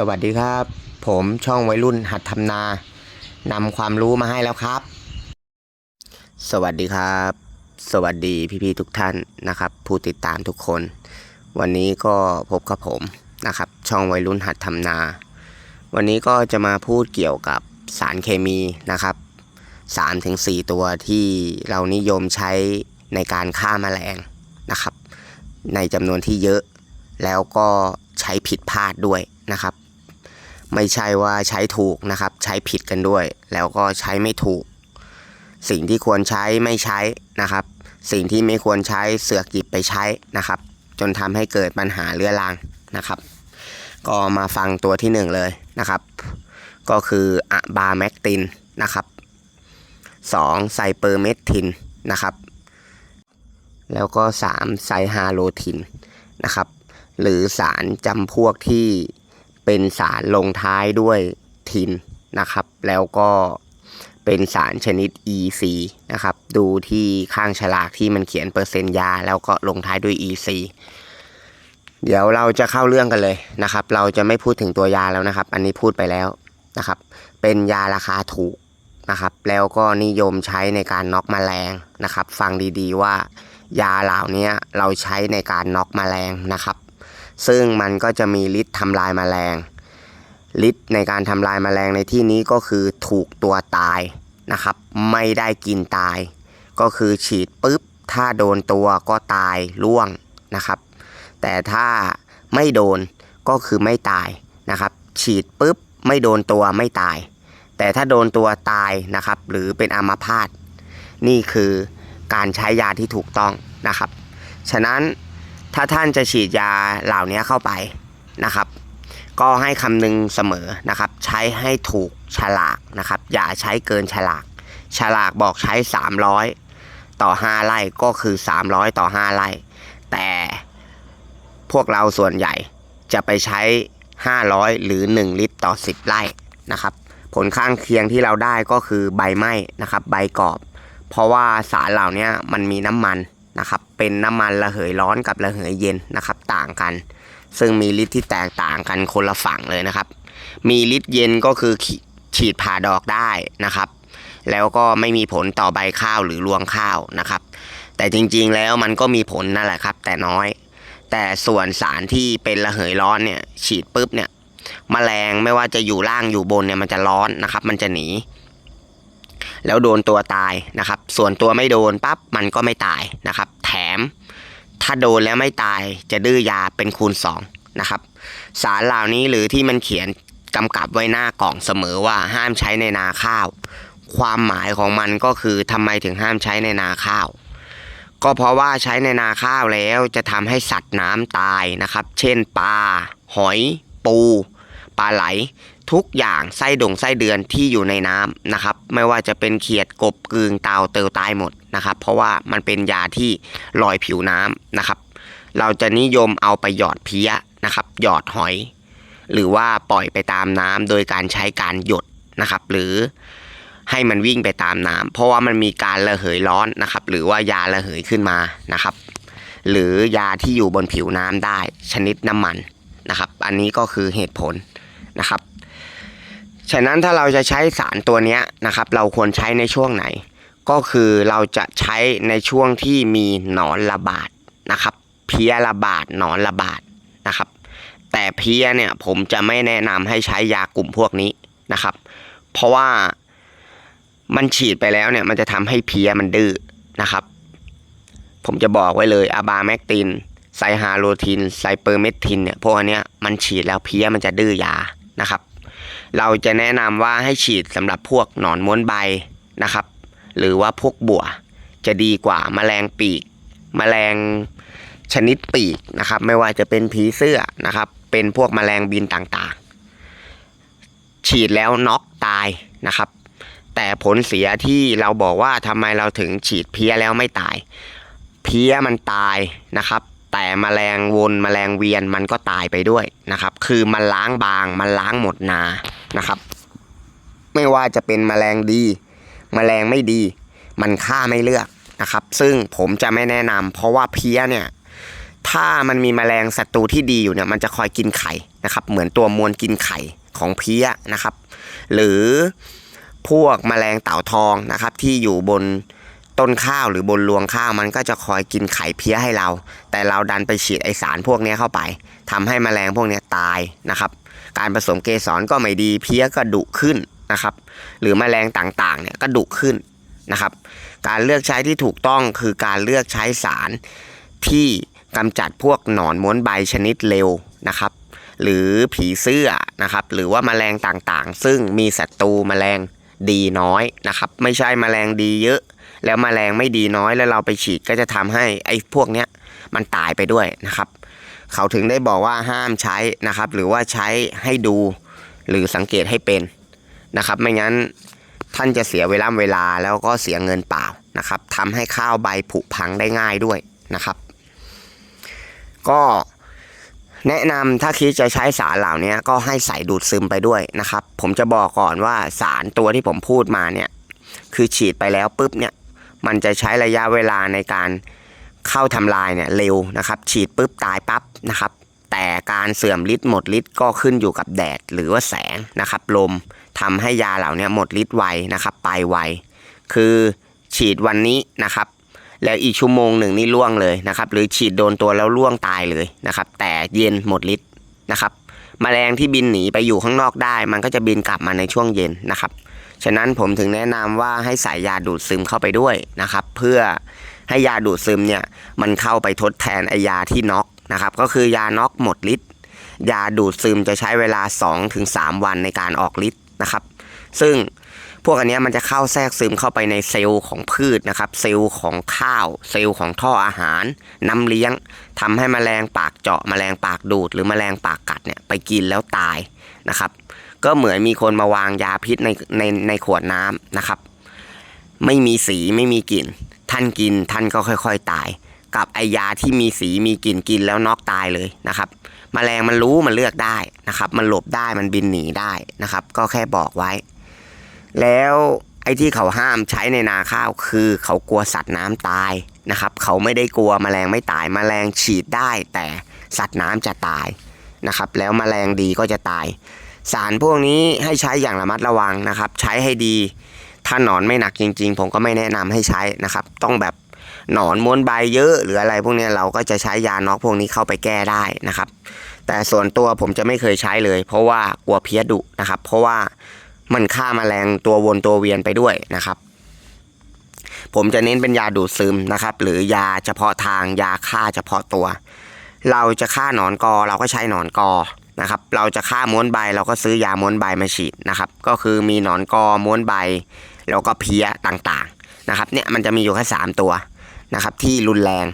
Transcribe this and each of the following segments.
สวัสดีครับ ผมช่องวัยรุ่นหัดทำนานำความรู้มาให้แล้วครับ สวัสดีครับ สวัสดีพี่ๆทุกท่านนะครับ ผู้ติดตามทุกคน วันนี้ก็พบกับผมนะครับ ช่องวัยรุ่นหัดทำนา วันนี้ก็จะมาพูดเกี่ยวกับสารเคมีนะครับ3ถึง4ตัวที่เรานิยมใช้ในการฆ่าแมลงนะครับ ในจำนวนที่เยอะแล้วก็ใช้ผิดพลาดด้วยนะครับ ไม่ใช่ว่าใช้ถูกนะครับ ใช้ผิดกันด้วย แล้วก็ใช้ไม่ถูก สิ่งที่ควรใช้ไม่ใช้นะครับ สิ่งที่ไม่ควรใช้เสือกหยิบไปใช้นะครับ จนทำให้เกิดปัญหาเรื้อรังนะครับ ก็มาฟังตัวที่หนึ่งเลยนะครับ ก็คืออะบาแมกตินนะครับสองไซเปอร์เมทินนะครับ แล้วก็สามไซฮาโลทินนะครับ หรือสารจำพวกที่ เป็นสารลงท้ายด้วยทินนะครับ แล้วก็เป็นสารชนิด EC นะครับ ดูที่ข้างฉลากที่มันเขียนเปอร์เซ็นต์ยา แล้วก็ลงท้ายด้วย EC เดี๋ยวเราจะเข้าเรื่องกันเลยนะครับ เราจะไม่พูดถึงตัวยาแล้วนะครับ อันนี้พูดไปแล้วนะครับ เป็นยาราคาถูกนะครับ แล้วก็นิยมใช้ในการน็อกแมลงนะครับ ฟังดีๆว่ายาเหล่านี้เราใช้ในการน็อกแมลงนะครับ ซึ่งมันก็จะมีฤทธิ์ทำลายแมลงฤทธิ์ในการทำลายแมลงในที่นี้ก็คือถูกตัวตายนะครับ ไม่ได้กินตาย ก็คือฉีดปุ๊บ ถ้าโดนตัวก็ตายร่วงนะครับ แต่ถ้าไม่โดนก็คือไม่ตายนะครับ ฉีดปุ๊บ ไม่โดนตัวไม่ตาย แต่ถ้าโดนตัวตายนะครับ หรือเป็นอัมพาตนี่คือการใช้ยาที่ถูกต้องนะครับ ฉะนั้น ถ้าท่านจะฉีดยาเหล่านี้เข้าไปนะครับ ก็ให้คำนึงเสมอนะครับ ใช้ให้ถูกฉลากนะครับ อย่าใช้เกินฉลาก ฉลากบอกใช้ 300 ต่อ 5ไร่ก็คือ 300 ต่อ 5ไร่แต่พวกเราส่วนใหญ่จะไปใช้ 500 หรือ 1 ลิตรต่อ 10 ไร่นะครับ ผลข้างเคียงที่เราได้ก็คือใบไหม้นะครับ ใบกรอบ เพราะว่าสารเหล่านี้มันมีน้ำมัน นะครับเป็นน้ำมันระเหยร้อนกับระเหยเย็นนะครับต่างกัน ซึ่งมีฤทธิ์ที่แตกต่างกันคนละฝั่งเลยนะครับ มีฤทธิ์เย็นก็คือฉีดผ่าดอกได้นะครับ แล้วก็ไม่มีผลต่อใบข้าวหรือรวงข้าวนะครับ แต่จริงๆแล้วมันก็มีผลนั่นแหละครับ แต่น้อย แต่ส่วนสารที่เป็นระเหยร้อนเนี่ยฉีดปุ๊บเนี่ยแมลงไม่ว่าจะอยู่ล่างอยู่บนเนี่ยมันจะร้อนนะครับ มันจะหนี แล้วโดนตัวตายนะครับ ส่วนตัวไม่โดนปั๊บมันก็ไม่ตายนะครับ แถมถ้าโดนแล้วไม่ตายจะดื้อยาเป็นคูณ2นะครับสารเหล่านี้หรือที่มันเขียนกำกับไว้หน้ากล่องเสมอว่าห้ามใช้ในนาข้าว ความหมายของมันก็คือทำไมถึงห้ามใช้ในนาข้าว ก็เพราะว่าใช้ในนาข้าวแล้วจะทำให้สัตว์น้ำตายนะครับ เช่นปลาหอย ปูปลาไหล ทุกอย่างไส้ดงไส้เดือนที่อยู่ในน้ำนะครับ ไม่ว่าจะเป็นเขียดกบกึงเต่าเตลตายหมดนะครับ เพราะว่ามันเป็นยาที่ลอยผิวน้ำนะครับ เราจะนิยมเอาไปหยอดเพี้ยนะครับ หยอดหอย หรือว่าปล่อยไปตามน้ำโดยการใช้การหยดนะครับ หรือให้มันวิ่งไปตามน้ำเพราะว่ามันมีการระเหยร้อนนะครับ หรือว่ายาระเหยขึ้นมานะครับ หรือยาที่อยู่บนผิวน้ำได้ชนิดน้ำมันนะครับ อันนี้ก็คือเหตุผลนะครับ ฉะนั้นถ้าเราจะใช้สารตัวนี้นะครับ เราควรใช้ในช่วงไหน ก็คือเราจะใช้ในช่วงที่มีหนอนระบาดนะครับ เพี้ยระบาดหนอนระบาดนะครับ แต่เพี้ยเนี่ยผมจะไม่แนะนำให้ใช้ยากลุ่มพวกนี้นะครับ เพราะว่ามันฉีดไปแล้วเนี่ยมันจะทำให้เพี้ยมันดื้อนะครับ ผมจะบอกไว้เลยอะบาแมกตินไซฮาโลทินไซเปอร์เมทินเนี่ยพวกอันเนี้ยมันฉีดแล้วเพี้ยมันจะดื้อยานะครับ เราจะแนะนำว่าให้ฉีดสำหรับพวกหนอนม้วนใบนะครับ หรือว่าพวกบัวจะดีกว่าแมลงปีกแมลงชนิดปีกนะครับ ไม่ว่าจะเป็นผีเสื้อนะครับ เป็นพวกแมลงบินต่างๆ ฉีดแล้วน็อกตายนะครับ แต่ผลเสียที่เราบอกว่าทำไมเราถึงฉีดเพี้ยแล้วไม่ตาย เพี้ยมันตายนะครับ แต่แมลงวนแมลงเวียนมันก็ตายไปด้วยนะครับ คือมันล้างบางมันล้างหมดนา นะครับ ไม่ว่าจะเป็นแมลงดีแมลงไม่ดี มันฆ่าไม่เลือกนะครับ ซึ่งผมจะไม่แนะนำเพราะว่าเพี้ยเนี่ยถ้ามันมีแมลงศัตรูที่ดีอยู่เนี่ยมันจะคอยกินไข่นะครับ เหมือนตัวมวลกินไข่ของเพี้ยนะครับ หรือพวกแมลงเต่าทองนะครับ ที่อยู่บนต้นข้าวหรือบนรวงข้าวมันก็จะคอยกินไข่เพี้ยให้เรา แต่เราดันไปฉีดไอสารพวกนี้เข้าไปทำให้แมลงพวกนี้ตายนะครับ การผสมเกสรก็ไม่ดีเพี้ยก็ดุขึ้นนะครับ หรือแมลงต่างๆเนี่ยก็ดุขึ้นนะครับ การเลือกใช้ที่ถูกต้องคือการเลือกใช้สารที่กำจัดพวกหนอนม้วนใบชนิดเร็วนะครับ หรือผีเสื้อนะครับ หรือว่าแมลงต่างๆ ซึ่งมีศัตรูแมลงดีน้อยนะครับ ไม่ใช่แมลงดีเยอะ แล้วแมลงไม่ดีน้อยแล้วเราไปฉีดก็จะทำให้ไอ้พวกเนี้ยมันตายไปด้วยนะครับ เขาถึงได้บอกว่าห้ามใช้นะครับ หรือว่าใช้ให้ดูหรือสังเกตให้เป็นนะครับ ไม่งั้นท่านจะเสียเวลาเวลาแล้วก็เสียเงินเปล่านะครับทำให้ข้าวใบผุพังได้ง่ายด้วยนะครับ ก็แนะนำถ้าคิดจะใช้สารเหล่านี้ก็ให้ใส่ดูดซึมไปด้วยนะครับ ผมจะบอกก่อนว่าสารตัวที่ผมพูดมาเนี่ย คือฉีดไปแล้วปุ๊บเนี่ย มันจะใช้ระยะเวลาในการ เข้าทำลายเนี่ยเร็วนะครับ ฉีดปุ๊บตายปั๊บนะครับ แต่การเสื่อมฤทธิ์หมดฤทธิ์ก็ขึ้นอยู่กับแดดหรือว่าแสงนะครับ ลมทำให้ยาเหล่านี้หมดฤทธิ์ไวนะครับ ไปไวคือฉีดวันนี้นะครับ แล้วอีกชั่วโมงหนึ่งนี่ล่วงเลยนะครับ หรือฉีดโดนตัวแล้วล่วงตายเลยนะครับ แต่เย็นหมดฤทธิ์นะครับแมลงที่บินหนีไปอยู่ข้างนอกได้ มันก็จะบินกลับมาในช่วงเย็นนะครับ ฉะนั้นผมถึงแนะนำว่าให้ใส่ยาดูดซึมเข้าไปด้วยนะครับ เพื่อ ให้ยาดูดซึมเนี่ยมันเข้าไปทดแทนไอยาที่น็อกนะครับก็คือยาน็อกหมดฤทธิ์ยาดูดซึมจะใช้เวลา 2-3 วันในการออกฤทธิ์นะครับ ซึ่งพวกอันนี้มันจะเข้าแทรกซึมเข้าไปในเซลล์ของพืชนะครับ เซลล์ของข้าว เซลล์ของท่ออาหารน้ำเลี้ยงทำให้แมลงปากเจาะแมลงปากดูด หรือแมลงปากกัดเนี่ยไปกินแล้วตายนะครับ ก็เหมือนมีคนมาวางยาพิษในในในขวดน้ำนะครับ ไม่มีสีไม่มีกลิ่น ท่านกินท่านก็ค่อยๆตาย กับไอยาที่มีสีมีกลิ่นกินแล้วน็อกตายเลยนะครับแมลงมันรู้มันเลือกได้นะครับ มันหลบได้มันบินหนีได้นะครับ ก็แค่บอกไว้ แล้วไอ้ที่เขาห้ามใช้ในนาข้าวคือเขากลัวสัตว์น้ำตายนะครับ เขาไม่ได้กลัวแมลงไม่ตายแมลงฉีดได้ แต่สัตว์น้ำจะตายนะครับ แล้วแมลงดีก็จะตาย สารพวกนี้ให้ใช้อย่างระมัดระวังนะครับ ใช้ให้ดี ถ้าหนอนไม่หนักจริง ๆ ผมก็ไม่แนะนำให้ใช้นะครับ ต้องแบบหนอนม้วนใบเยอะ หรืออะไรพวกนี้เราก็จะใช้ยาน็อกพวกนี้เข้าไปแก้ได้นะครับ แต่ส่วนตัวผมจะไม่เคยใช้เลย เพราะว่ากลัวเพี้ยดุนะครับ เพราะว่ามันฆ่าแมลงตัววนตัวเวียนไปด้วยนะครับผมจะเน้นเป็นยาดูดซึมนะครับ หรือยาเฉพาะทางยาฆ่าเฉพาะตัว เราจะฆ่าหนอนกอเราก็ใช้หนอนกอนะครับ เราจะฆ่าม้วนใบเราก็ซื้อยาม้วนใบมาฉีดนะครับ ก็คือมีหนอนกอม้วนใบ แล้วก็เพี้ยต่างๆนะครับเนี่ยมันจะมีอยู่แค่สามตัวนะครับที่รุนแรง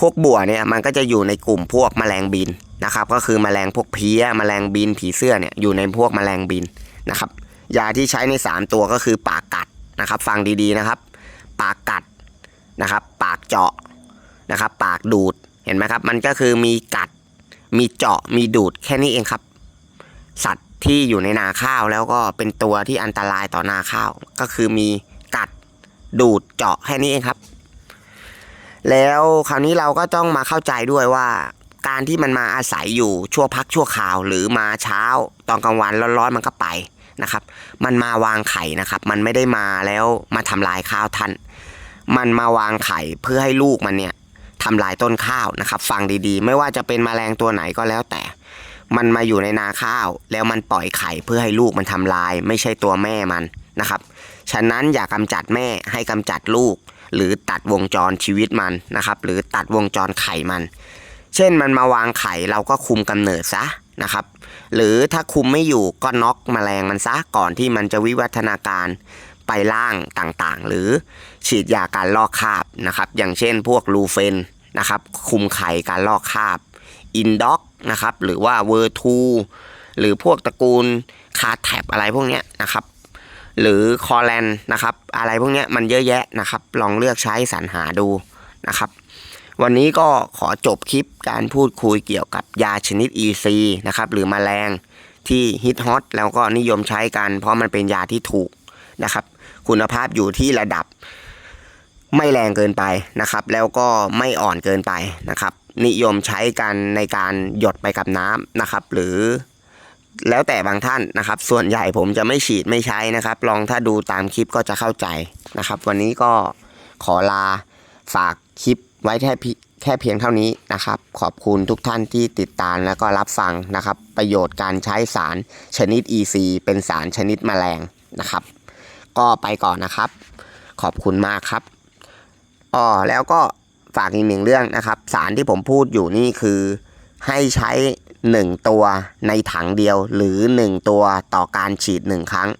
พวกบัวเนี่ยมันก็จะอยู่ในกลุ่มพวกแมลงบินนะครับ ก็คือแมลงพวกเพี้ยแมลงบินผีเสื้อเนี่ยอยู่ในพวกแมลงบินนะครับยาที่ใช้ในสามตัวก็คือปากกัดนะครับ ฟังดีๆนะครับ ปากกัดนะครับ ปากเจาะนะครับ ปากดูดเห็นไหมครับ มันก็คือมีกัดมีเจาะมีดูดแค่นี้เองครับ สัตว์ ที่อยู่ในนาข้าวแล้วก็เป็นตัวที่อันตรายต่อนาข้าว ก็คือมีกัดดูดเจาะแค่นี้เองครับ แล้วคราวนี้เราก็ต้องมาเข้าใจด้วยว่า การที่มันมาอาศัยอยู่ชั่วพักชั่วคราว หรือมาเช้าตอนกลางวันร้อนๆมันก็ไปนะครับ มันมาวางไข่นะครับ มันไม่ได้มาแล้วมาทำลายข้าวท่าน มันมาวางไข่เพื่อให้ลูกมันเนี่ยทำลายต้นข้าวนะครับ ฟังดีๆ ไม่ว่าจะเป็นแมลงตัวไหนก็แล้วแต่ มันมาอยู่ในนาข้าว แล้วมันปล่อยไข่เพื่อให้ลูกมันทำลาย ไม่ใช่ตัวแม่มันนะครับ ฉะนั้นอย่ากำจัดแม่ให้กำจัดลูก หรือตัดวงจรชีวิตมันนะครับ หรือตัดวงจรไข่มัน เช่นมันมาวางไข่เราก็คุมกำเนิดซะนะครับ หรือถ้าคุมไม่อยู่ก็น็อกแมลงมันซะก่อนที่มันจะวิวัฒนาการไปล่างต่างๆ หรือฉีดยาการลอกคราบนะครับ อย่างเช่นพวกลูเฟนนะครับ คุมไข่การลอกคราบอินด็อก นะครับ หรือว่าเวอร์ทูหรือพวกตระกูลคาแท็บอะไรพวกนี้นะครับ หรือคอแลนนะครับ อะไรพวกนี้มันเยอะแยะนะครับ ลองเลือกใช้สรรหาดูนะครับ วันนี้ก็ขอจบคลิปการพูดคุยเกี่ยวกับยาชนิด EC นะครับ หรือมแมลงที่ฮิตฮอตแล้วก็นิยมใช้กัน เพราะมันเป็นยาที่ถูกนะครับ คุณภาพอยู่ที่ระดับไม่แรงเกินไปนะครับ แล้วก็ไม่อ่อนเกินไปนะครับ นิยมใช้กันในการหยดไปกับน้ำนะครับ หรือแล้วแต่บางท่านนะครับ ส่วนใหญ่ผมจะไม่ฉีดไม่ใช้นะครับ ลองถ้าดูตามคลิปก็จะเข้าใจนะครับ วันนี้ก็ขอลาฝากคลิปไว้แค่พิแค่เพียงเท่านี้นะครับ ขอบคุณทุกท่านที่ติดตามแล้วก็รับฟังนะครับ ประโยชน์การใช้สารชนิด EC เป็นสารชนิดแมลงนะครับ ก็ไปก่อนนะครับ ขอบคุณมากครับอ๋อแล้วก็ ฝากอีกหนึ่งเรื่องนะครับ สารที่ผมพูดอยู่นี่คือให้ใช้ 1 ตัวในถังเดียวหรือ 1 ตัวต่อการฉีด 1 ครั้ง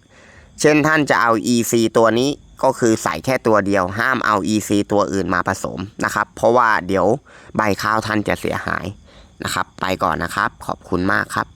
เช่นท่านจะเอา EC ตัวนี้ก็คือใส่แค่ตัวเดียว ห้ามเอา EC ตัวอื่นมาผสมนะครับ เพราะว่าเดี๋ยวใบข้าวท่านจะเสียหายนะครับ ไปก่อนนะครับ ขอบคุณมากครับ